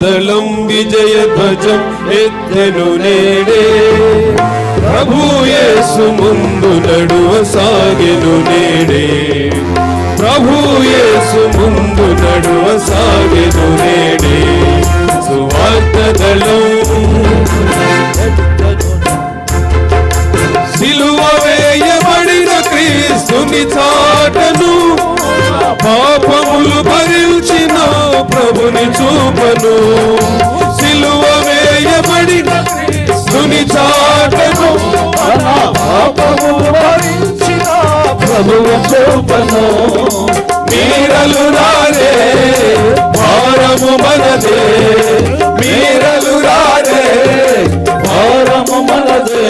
దళం విజయ ధ్వజం ఎత్తెను నేడే ప్రభు యేసు ముందు నడువ సాగెను నేడే ప్రభు యేసు ముందు నడువ సాగెను నేడే సువార్త దళం సిలువ వేయబడిన క్రీస్తుని చాటను పాప ప్రభుని చూపను. సిలువ వేయబడిన క్రీస్తుని చాటను పాపము భరించిన ప్రభువు చూపను. మీరలు రారే భారము మనదే. మీరలు రారే భారము మనదే.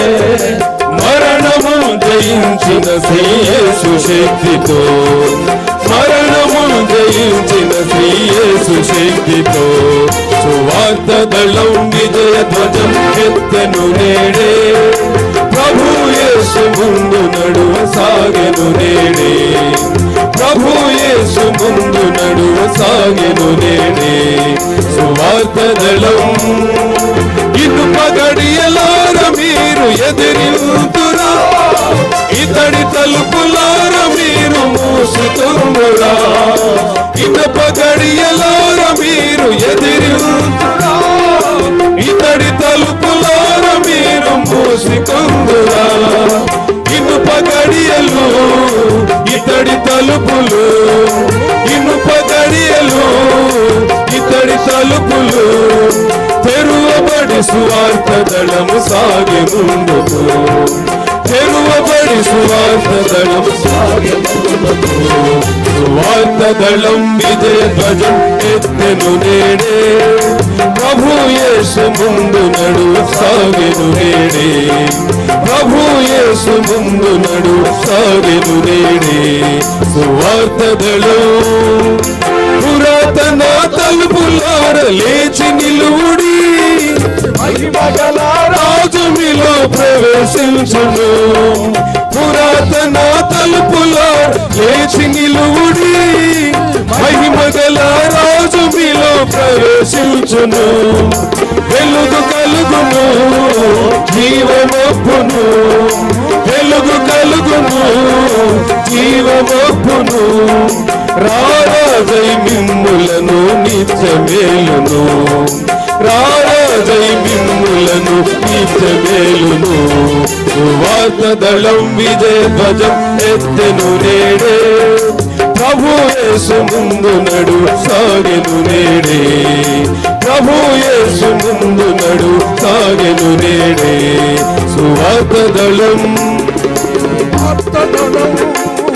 మరణము జయించిన శ్రీయేసు శక్తితో మరణము జయించిన శ్రీయేసు శక్తితో సువార్త దళం విజయ ధ్వజం ఎత్తను నేడే. ప్రభు యేసు ముందు నడువ సాగెను నేడే. ప్రభు యేసు ముందు నడువ సాగెను నేడే. సువార్త దళం ఇను పగడియలార మీరు ఎదిరింతురా? ఇతడి తలుపులార మీరు మూసుతుందురా ఇనుప గడియలార మీరు ఎదిరింతురా ఇతడి తలుపులార మీరు మూసికొందురా ఇనుప గడియలు ఇతడి తలుపులు ఇనుప గడియలు ఇతడి తలుపులు తెరువబడి సువార్త దళము సాగి ముందుకు తెరువబడి సువార్త దళము సువార్త దళం విజయ ధ్వజం ఎత్తెను నేడే. ప్రభు యేసు ముందు నడు సాగెను నేడే. ప్రభు యేసు ముందు నడు సాగెను నేడే. సువార్త దళం. పురాతన తలుపులార లేచి నిలువుడి. మహిమగల భూమిలో మీలో ప్రవేశించును. పురాతన తలుపులో లేచి నిలువుడి. మహిమగల రాజు మీలో ప్రవేశించును. వెలుగు కలుగును జీవమొప్పును. వెలుగు కలుగును జీవమొప్పును. రారాజై మిమ్ములను నిత్యమేలును. రారాజై మిమ్ములను నిత్యమేలును సువార్త దళం విజయ ధ్వజం ఎత్తెను నేడే. ప్రభు యేసు ముందు నడు సాగెను నేడే. ప్రభు యేసు ముందు నడు సాగెను నేడే. సువార్త దళం ఆర్తగలవు దళం.